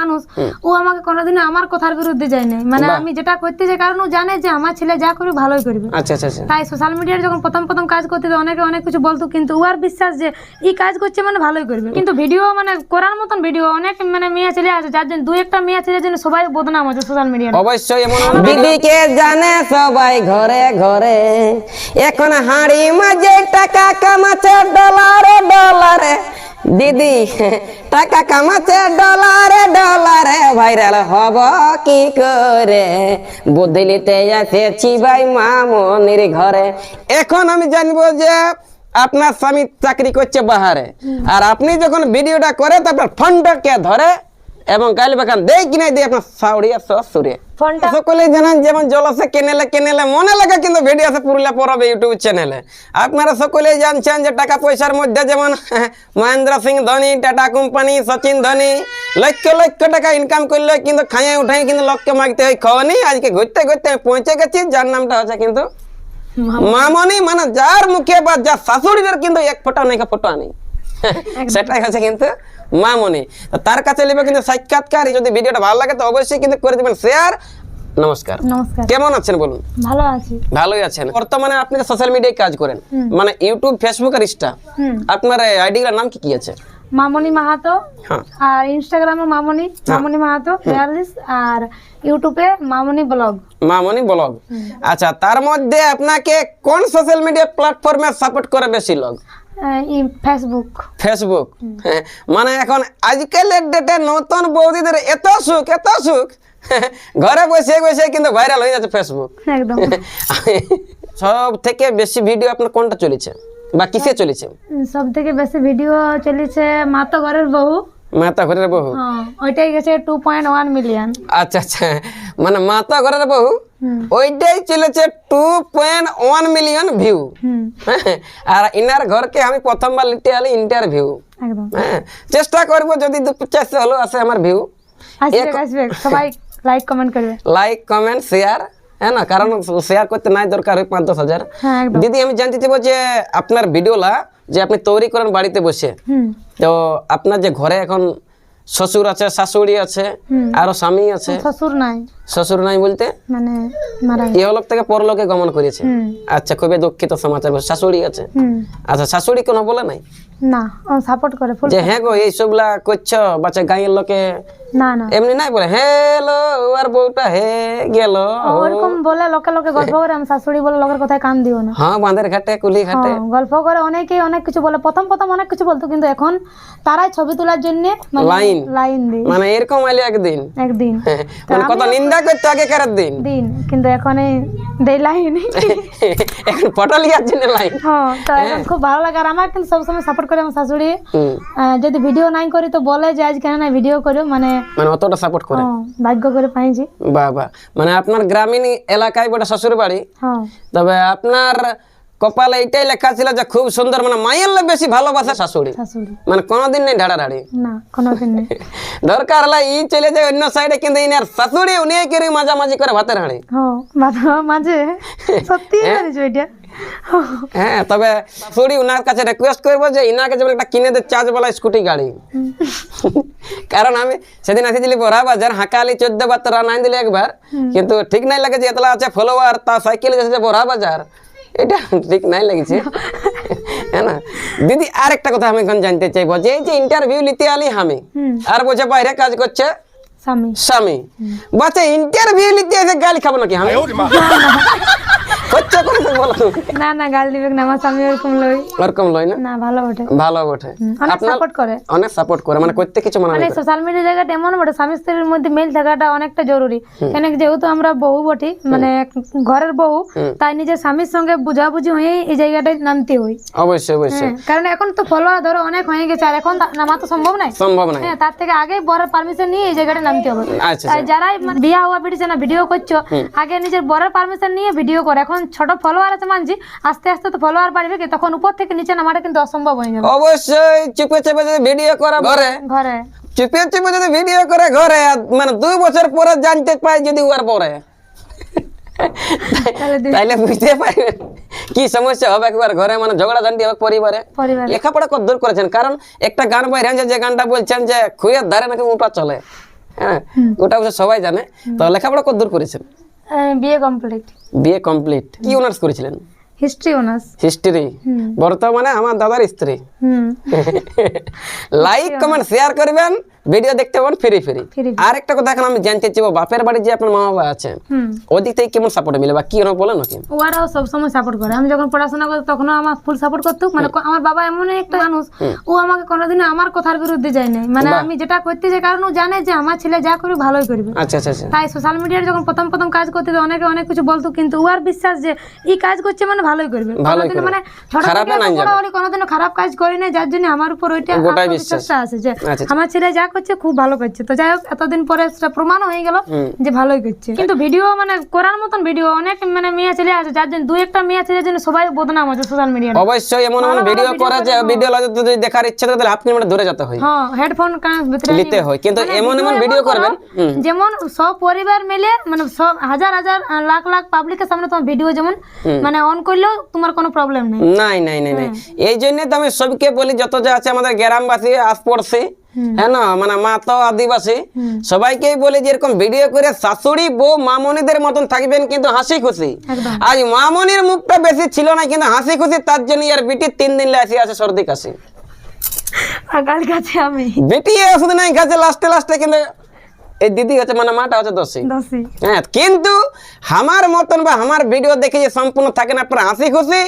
মানুষ ও আমাকে কোনোদিনও আমার কথার বিরুদ্ধে যায় নাই। মানে আমি যেটা করতে চাই কারণ ও জানে যে আমার ছেলে যা করবে ভালোই করবে। আচ্ছা আচ্ছা আচ্ছা। তাই সোশ্যাল মিডিয়ায় যখন প্রথম প্রথম কাজ করতে তো অনেকে অনেক কিছু বলতো কিন্তু ওর বিশ্বাস যে এই কাজ করছে মানে ভালোই করবে। কিন্তু ভিডিও মানে করার মতন ভিডিও অনেক মানে মেয়ে ছেলে আছে যার জন্য দু একটা মেয়ে ছেলের জন্য সবাই বদনাম হচ্ছে সোশ্যাল মিডিয়ায় অবশ্যই এমন দিদিকে জানে সবাই ঘরে ঘরে। এখন হাড়ি মাঝে টাকা কামাচ্ছে ডলারে ডলারে দিদি, টাকা কামাচ্ছে ডলারে ডলারে ভাইরাল হব কি করে? বদলিতে এসেছি ভাই মামনির ঘরে। এখন আমি জানব যে আপনার স্বামী চাকরি করছে বাহারে। আর আপনি যখন ভিডিওটা করে তারপর ফোনটাকে ধরে এবং কাল বাকান দেয় কি নাই দেয় আপনার সাউরিয়া শ্বশুরে। ফোনটা সকলে জানেন যেমন জলসে কেনেলে কেনেলে মনে লাগে কিন্তু ভিডিও আছে পুরুলিয়া পড়াবে ইউটিউব চ্যানেলে আপনারা সকলেই জানছেন যে টাকা পয়সার মধ্যে যেমন মহেন্দ্র সিং ধোনি টাটা কোম্পানি সচিন ধোনি লক্ষ লক্ষ টাকা ইনকাম করলে কিন্তু খাইয়ে উঠাই কিন্তু লক্ষ্য মাগতে হয়। খাওয়ানি আজকে ঘুরতে ঘুরতে পৌঁছে গেছি যার নামটা হচ্ছে কিন্তু মামনি। মানে যার মুখে বা যার শাশুড়িদের কিন্তু এক ফোঁটা নেই ফোঁটা নেই। সেটাই হচ্ছে কিন্তু মামনি তার কাছে নেবে কিন্তু সাক্ষাৎকার যদি ভিডিওটা ভালো লাগে তো অবশ্যই কিন্তু করে দেবেন। শেয়ার। নমস্কার। নমস্কার। কেমন আছেন বলুন? ভালো আছি। ভালোই আছেন। বর্তমানে আপনি সোশ্যাল মিডিয়ায় কাজ করেন। মানে ইউটিউব ফেসবুক আর ইনস্টা আপনার আইডিটার নাম কি কি আছে? মামনি মাহাতো। হ্যাঁ। আর ইনস্টাগ্রামে মামনি মামনি মাহাতো বিয়াল্লিশ আর ইউটিউবে মামনি ব্লগ মামনি ব্লগ আচ্ছা তার মধ্যে আপনাকে কোন সোশ্যাল মিডিয়া প্ল্যাটফর্মে সাপোর্ট করে বেশি লোক ফেসবুক ফেসবুক হ্যাঁ, মানে এখন আজকালের ডেটে নতুন বৌদিদের এত সুখ এত সুখ। ঘরে বসে বসে কিন্তু ভাইরাল হয়ে যাচ্ছে ফেসবুক একদম। সব থেকে বেশি ভিডিও আপনার কোনটা চলেছে? বা কিসে চলেছে? সব থেকে বেশি ভিডিও চলেছে মা তো ঘরের বউ। মাতা ঘরের বহু হ্যাঁ ওইটাই গেছে টু পয়েন্ট ওয়ান মিলিয়ন আচ্ছা আচ্ছা। মানে মাতা ঘরের বহু ওইটাই চলেছে two point one million view আর ইনার ঘরকে আমি প্রথমবার লিটে আলি ইন্টারভিউ একদম। হ্যাঁ চেষ্টা করব যদি দু চারশো হলো আসে আমার ভিউ আসবে আসবে। সবাই লাইক কমেন্ট করবে। লাইক কমেন্ট শেয়ার হ্যাঁ না কারণ শেয়ার করতে নাই দরকার হয় পাঁচ দশ হাজার। হ্যাঁ দিদি আমি জানতে চাইব যে আপনার ভিডিওলা যে আপনি তৈরি করেন বাড়িতে বসে। তো আপনার যে ঘরে এখন শ্বশুর আছে শাশুড়ি আছে আরও স্বামী আছে। শ্বশুর নাই। শ্বশুর নাই বলতে? মানে ইহলোক থেকে পরলোকে গমন করেছে। আচ্ছা খুবই দুঃখিত সমাচার শাশুড়ি আছে। আচ্ছা শাশুড়ি কোনো বলে নাই? না ও সাপোর্ট করে ফুল যে হ্যাঁ গো এইসবলা করছ বাচ্চা গাঁয়ের লোকে? না না। এমনি নাই বলে হেলো আর বউটা হে গেল। ওরকম বলে লোকে লোকে গল্প করে আমি শাশুড়ি বলে লোকের কথায় কান দিও না। হ্যাঁ বাঁধের ঘাটে কুলি ঘাটে। হ্যাঁ, গল্প করে অনেকেই অনেক কিছু বলে প্রথম প্রথম অনেক কিছু বলতো কিন্তু এখন তারাই ছবি তোলার জন্য লাইন। লাইন দিই। মানে এরকম আইলে একদিন। একদিন। মানে কত নিন্দা করতে আগে কারের দিন? দিন কিন্তু এখন এই দেই লাইন এখন পটলিয়ার জন্য লাইন। হ্যাঁ তো এখন খুব ভালো লাগে আর আমার কিন্তু সবসময় সাপোর্ট করে আমার শাশুড়ি। যদি ভিডিও নাই করি তো বলে যে আজ কেন না ভিডিও করো মানে মানে অতটা সাপোর্ট করে। ভাগ্য করে পাইছি। বাহ মানে আপনার গ্রামীণ এলাকায় বটে শ্বশুর বাড়ি। হ্যাঁ। তবে আপনার কপালে এটাই লেখা ছিল যে খুব সুন্দর মানে মায়ের বেশি ভালোবাসে শাশুড়ি। শাশুড়ি। মানে কোনোদিন নেই ঢাড়াঢাড়ি। না কোনোদিন নেই। দরকার হলে ই চলে যায় অন্য সাইডে কিন্তু ইনার শাশুড়ি উনি করে মাঝামাঝি করে ভাতের হাঁড়ি। হ্যাঁ মাঝে- মাঝে। সত্যি জানিস ওইটা হ্যাঁ তবে শাশুড়ি উনার কাছে রিকোয়েস্ট করব যে ইনাকে যেমন একটা কিনে দে চার্জ বলা স্কুটি গাড়ি। কারণ আমি সেদিন আসিছিলি বড়া বাজার হাঁকালি চোদ্দ বার তোরা নাই দিলি একবার। কিন্তু ঠিক নাই লাগে যে এতলা আছে ফলোয়ার তা সাইকেল যাচ্ছে বড়া বাজার এটা ঠিক নাই লাগছে। হ্যাঁ না? দিদি আর একটা কথা আমি এখন জানতে চাইব যে এই যে ইন্টারভিউ নিতে আলি আমি আর বলছে বাইরে কাজ করছে স্বামী। স্বামী। বাচ্চা ইন্টারভিউ নিতে এসে গালি খাব নাকি আমি? করে না না গাল দিবে না আমার স্বামী ওরকম লই। ওরকম লয় না? না ভালো ওঠে ভালো বটে। অনেক সাপোর্ট করে। অনেক সাপোর্ট করে মানে করতে কিছু মনে মানে সোশ্যাল মিডিয়া জায়গাটা এমন বটে স্বামী স্ত্রীর মধ্যে মিল থাকাটা অনেকটা জরুরি। কেন যেহেতু আমরা বউ বটি মানে ঘরের বউ তাই নিজের স্বামীর সঙ্গে বুঝাবুঝি হয়ে এই জায়গাটায় নামতে হই অবশ্যই অবশ্যই। হ্যাঁ, কারণ এখন তো ফলোয়ার ধরো অনেক হয়ে গেছে আর এখন নামা তো সম্ভব নাই সম্ভব নাই হ্যাঁ তার থেকে আগে বরের পারমিশন নিয়ে এই জায়গাটা নামতে হবে। আচ্ছা তাই যারাই মানে বিয়া হওয়া বেড়েছে না ভিডিও করছ আগে নিজের বরের পারমিশন নিয়ে ভিডিও করে। এখন ছোট ফলোয়ার আছে মানছি আস্তে আস্তে তো ফলোয়ার বাড়বে কি? তখন উপর থেকে নিচে নামাটা কিন্তু অসম্ভব হয়ে যাবে। অবশ্যই চুপে চুপে যদি ভিডিও করা ঘরে। ঘরে। চুপে চুপে যদি ভিডিও করে ঘরে মানে দুই বছর পরে জানতে পাই যদি উয়ার পরে। তাহলে তাইলে বুঝতে পারবেন কি সমস্যা হবে একবার ঘরে মানে ঝগড়া ঝান্টি হবে পরিবারে। লেখাপড়া কত দূর করেছেন? কারণ একটা গান বাইরে যে গানটা বলছেন যে খুঁয়ের ধারে নাকি উঠা চলে। হ্যাঁ ওটা সবাই জানে। তো লেখাপড়া কত দূর করেছেন? বিয়ে কমপ্লিট বিএ কমপ্লিট কি অনার্স করেছিলেন? হিস্ট্রি অনার্স হিস্ট্রি বর্তমানে আমার দাদার স্ত্রী। হুম। লাইক কমেন্ট শেয়ার করবেন। ভিডিও দেখতে পাবেন ফ্রি ফ্রি আর একটা কথা এখন আমি জানতে চাইব বাপের বাড়ি যে আপনার মা বাবা আছে ওদিক থেকে কেমন সাপোর্ট মিলে বা কি ওরা বলে নাকি? ওরাও সবসময় সাপোর্ট করে। আমি যখন পড়াশোনা করতো তখনও আমার ফুল সাপোর্ট করতো। মানে আমার বাবা এমন একটা মানুষ ও আমাকে কোনোদিনও আমার কথার বিরুদ্ধে যায় নাই। মানে আমি যেটা করতে যাই কারণ ও জানে যে আমার ছেলে যা করবে ভালোই করবে। আচ্ছা আচ্ছা আচ্ছা। তাই সোশ্যাল মিডিয়ার যখন প্রথম প্রথম কাজ করতে অনেকে অনেক কিছু বলতো কিন্তু ওর বিশ্বাস যে এই কাজ করছে মানে ভালোই করবে। মানে ছোট খারাপে হলে কোনোদিনও খারাপ কাজ করে নাই যার জন্য আমার উপর ওইটা আত্মবিশ্বাসটা আছে যে আচ্ছা। আমার ছেলে যা করছে খুব ভালো করছে। তো যাই হোক এতদিন পরে সেটা প্রমাণও হয়ে গেল যে ভালোই করছে। কিন্তু ভিডিও মানে করার মতন ভিডিও অনেক মানে মেয়ে ছেলে আছে যার জন্য দুই একটা মেয়ে ছেলের জন্য সবাই বদনাম আছে সোশ্যাল মিডিয়ায় অবশ্যই এমন এমন ভিডিও করা যে ভিডিও যদি দেখার ইচ্ছা থাকে তাহলে হাফ কিলোমিটার দূরে যেতে হয়। হ্যাঁ হেডফোন কান ভিতরে নিতে হয়। কিন্তু মানে এমন এমন ভিডিও করবেন যেমন সব পরিবার মিলে মানে সব হাজার হাজার লাখ লাখ পাবলিকের সামনে তোমার ভিডিও যেমন মানে অন করলেও তোমার কোনো প্রবলেম নেই। নাই নাই নাই নাই। এই জন্য তো আমি সবকে বলি যত যা আছে আমাদের গ্রামবাসী আশপড়শি হ্যাঁ না মানে মাতো আদিবাসী। সবাইকেই বলি যে এরকম ভিডিও করে শাশুড়ি বউ মামনিদের মতন থাকবেন কিন্তু হাসি খুশি। আজ মামনির মুখটা বেশি ছিল না কিন্তু হাসি খুশি তার জন্য আর বিটি তিন দিন লাসি আছে সর্দি কাশি। কাছে আমি। বিটি ওষুধ নাই খাচ্ছে লাস্টে লাস্টে কিন্তু এই দিদি হচ্ছে মানে মাটা হচ্ছে দোষী। দোষী। হ্যাঁ কিন্তু আমার মতন বা আমার ভিডিও দেখে যে সম্পূর্ণ থাকে না পুরো হাসি খুশি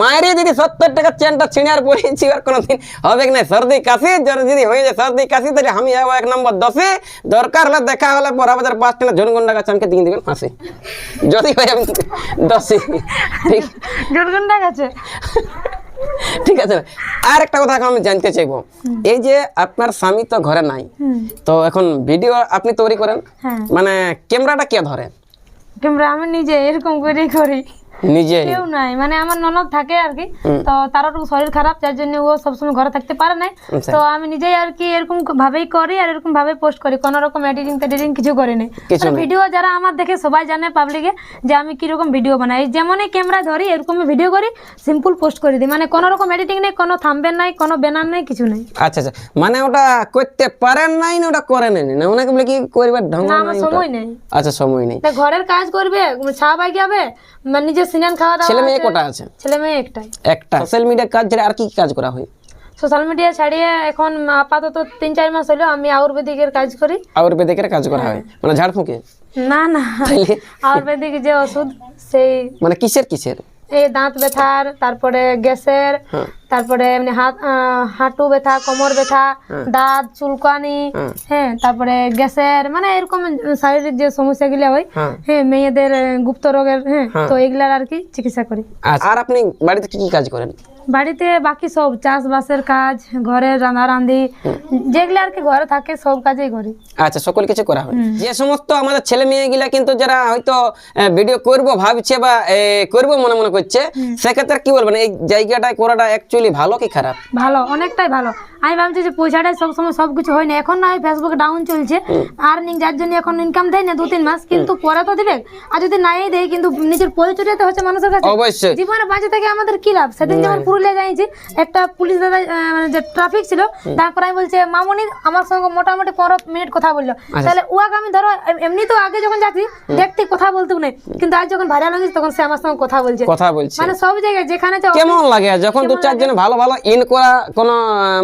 মায়ের যদি সত্তর টাকার চেনটা ছিঁড়ার পরেছি আর কোনোদিন হবে কি না? সর্দি কাশি যদি হয়ে যায় সর্দি কাশি তাহলে আমি যাব এক নম্বর দশে দরকার হলে দেখা হলে বড় বাজার পাঁচ টাকা ঝুনগুন্ডা গাছ আমাকে দিয়ে দিবেন হাসি যদি হয় দশে ঠিক জোরগন্ডা গেছে ঠিক আছে? আর একটা কথা আমি জানতে চাইব। এই যে আপনার স্বামী তো ঘরে নাই তো এখন ভিডিও আপনি তৈরি করেন? হ্যাঁ। মানে ক্যামেরাটা কে ধরে? ক্যামেরা আমি নিজে এরকম করে করি। নিজে কেউ নাই। মানে আমার ননদ থাকে আর কি। তো তার একটু শরীর খারাপ যার জন্য ও সবসময় ঘরে থাকতে পারে নাই। আচ্ছা। তো আমি নিজেই আর কি এরকম ভাবেই করি আর এরকম ভাবে পোস্ট করি। কোনো রকম এডিটিং টেডিটিং কিছু করি নাই। ভিডিও যারা আমার দেখে সবাই জানে পাবলিকে যে আমি কীরকম ভিডিও বানাই। যেমনই ক্যামেরা ধরি এরকমই ভিডিও করি সিম্পল পোস্ট করে দিই। মানে কোনো রকম এডিটিং নেই কোনো থাম্বেল নাই কোনো ব্যানার নেই কিছু নেই। আচ্ছা আচ্ছা। মানে ওটা করতে পারেন নাই না ওটা করেন নাই? না ওনাকে বলে কি করবার ঢঙ্গ না আমার সময় নেই। আচ্ছা সময় নেই। তা ঘরের কাজ করবে চা মানে নিজের সিনান খাওয়া দাওয়া ছেলে মেয়ে। কটা আছে? ছেলে মেয়ে একটাই। একটা। সোশ্যাল মিডিয়া কাজ ছাড়া আর কি কি কাজ করা হয়? সোশ্যাল মিডিয়া ছাড়িয়ে এখন আপাতত তিন চার মাস হলো আমি আয়ুর্বেদিকের কাজ করি। আয়ুর্বেদিকের কাজ করা হয়? মানে ঝাড়ফুঁকে? না না। আয়ুর্বেদিক যে ওষুধ সেই মানে কিসের কিসের? এই দাঁত ব্যথার তারপরে গ্যাসের হ্যাঁ। তারপরে এমনি হাত হাঁটু ব্যথা কোমর ব্যথা দাঁত চুলকানি হ্যাঁ। তারপরে গ্যাসের মানে এরকম শারীরিক যে সমস্যা সমস্যাগুলো হয় হ্যাঁ। হ্যাঁ মেয়েদের গুপ্ত রোগের হ্যাঁ। তো এগুলার আর কি চিকিৎসা করি। আর আপনি বাড়িতে কি কি কাজ করেন? বাড়িতে বাকি সব চাষবাসের কাজ ঘরের রান্না রান্ধি যেগুলো আর কি ঘরে থাকে সব কাজেই করি। আচ্ছা সকল কিছু করা হয়। যে সমস্ত আমাদের ছেলে মেয়েগুলা কিন্তু যারা হয়তো ভিডিও করব ভাবছে বা করব করব মনে মনে করছে সেক্ষেত্রে কি বলবেন? এই জায়গাটায় করাটা অ্যাকচুয়ালি ভালো কি খারাপ? ভালো অনেকটাই ভালো। আমি ভাবছি যে পয়সাটাই সবসময় সব কিছু হয় না। এখন না ফেসবুকে ডাউন চলছে আর্নিং যার জন্য এখন ইনকাম দেয় না দু তিন মাস কিন্তু পরে তো দিবে। আর যদি নাই দেয় কিন্তু নিজের পরিচয়টা তো হচ্ছে মানুষের কাছে। অবশ্যই। জীবনে বাঁচে থেকে আমাদের কি লাভ? সেদিন যেমন পুরুলিয়া যাইছি একটা পুলিশ দাদা মানে যে ট্রাফিক ছিল তারপর আমি বলছে মামনি আমার সঙ্গে মোটামুটি পনেরো মিনিট কথা বলল। তাহলে ওয়াকে আমি ধরো এম- এমনি তো আগে যখন যাচ্ছি দেখতে কথা বলতে নেই। কিন্তু আজ যখন ভাইরাল হয়েছে তখন সে আমার সঙ্গে কথা বলছে। কথা বলছে। মানে সব জায়গায় যেখানে কেমন লাগে? যখন দু চারজন ভালো ভালো ইন করা কোন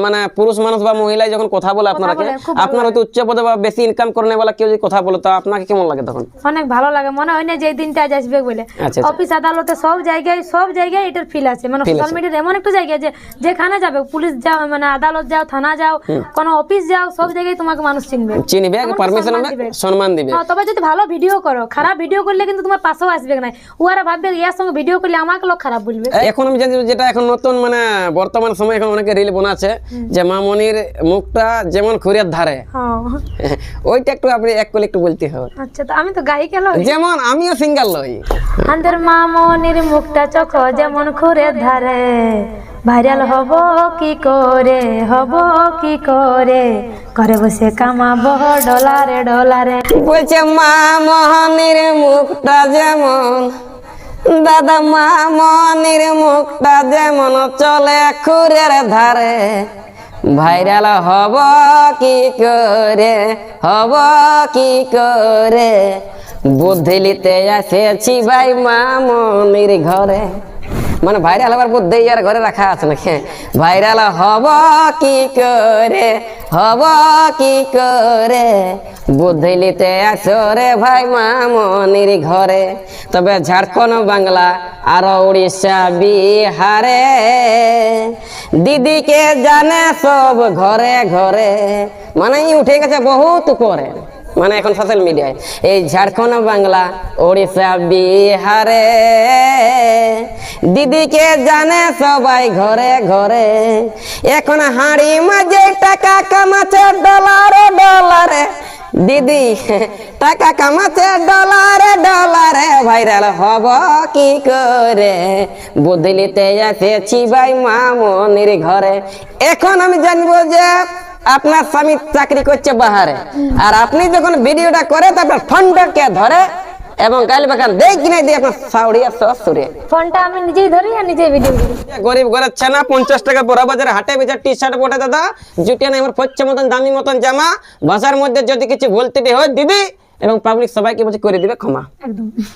মানে পুরুষ মানুষ বা মহিলা যখন কথা বলে আপনাকে বলে, আপনার হয়তো উচ্চ পদে বা বেশি ইনকাম করে নেওয়া কেউ যদি কথা বলে তো আপনাকে কেমন লাগে তখন? অনেক ভালো লাগে। মনে হয় না যে দিনটা আজ আসবে বলে। আচ্ছা, আচ্ছা। অফিস আদালতে সব জায়গায় সব জায়গায় এটার ফিল আছে। মানে সোশ্যাল মিডিয়ার এমন একটা জায়গা যে যেখানে যাবে পুলিশ যাও মানে আদালত যাও থানা যাও কোনো অফিস যাও সব জায়গায় তোমাকে মানুষ চিনবে। চিনিবে পারমিশন সম্মান দিবে। সম্মান দিবে। হ্যাঁ, তবে যদি ভালো ভিডিও করো খারাপ ভিডিও করলে কিন্তু তোমার পাশেও আসবে না। ওরা ভাববে ইয়ার সঙ্গে ভিডিও করলে আমাকে লোক খারাপ বলবে? এখন আমি জানি যেটা এখন নতুন মানে বর্তমান সময় এখন অনেকে রিল বানাচ্ছে। যে মামনির মুখটা যেমন খুরের ধারে। হ্যাঁ। ওইটা একটু আপনি এক করে একটু বলতে হবে। আচ্ছা তো আমি তো গায়িক এলো যেমন আমিও সিঙ্গাল লই। আমাদের মামনির মুখটা চোখ যেমন খুরে ধারে। ভাইরাল হব কি করে হব কি করে? ঘরে বসে কামাবো ডলারে ডলারে। বলছে মা মোহনের মুখটা যেমন দাদা মা মোহনের মুখটা যেমন চলে খুরের ধারে। ভাইরাল হব কি করে? হব কি করে? বুদ্ধি লিতে আসেছি ভাই মামনির ঘরে। মানে ভাইরাল হবার বুদ্ধি আর ঘরে রাখা আছে নাকি? ভাইরাল হব কি করে? হব কি করে? বুদ্ধি রে ভাই মামনির ঘরে। তবে ঝাড়খণ্ড বাংলা আর উড়িষ্যা বিহারে। দিদিকে জানে সব ঘরে ঘরে। মানে উঠে গেছে বহুত করে মানে এখন সোশ্যাল মিডিয়ায় এই ঝাড়খণ্ড, বাংলা উড়িষ্যা বিহারে। দিদিকে জানে সবাই ঘরে ঘরে। এখন হাঁড়ি মাঝে টাকা কামাচ্ছে ডলারে ডলারে দিদি, টাকা কামাচ্ছে ডলারে ডলারে ভাইরাল হব কি করে? বুদলিতে এসেছি ভাই মামনির ঘরে। এখন আমি জানব যে আপনার স্বামী চাকরি করছে বাহারে। আর আপনি যখন ভিডিওটা করে তো আপনার ফোনটাকে ধরে? এবং গাইল বাগান দেই কিনে দিয়ে আপনার সাউরিয়া শ্বশুরে ফোনটা আমি নিজেই ধরি আর নিজেই ভিডিও করি। গরিব ঘরের ছানা পঞ্চাশ টাকা বড় বাজারে হাটে বেচার টি শার্ট বটে দাদা জুটিয়ে না আমার পচ্ছে মতন দামি মতন জামা। ভাষার মধ্যে যদি কিছু বলতে হয় দিদি এবং পাবলিক সবাইকে বলছে করে দিবে ক্ষমা। একদম।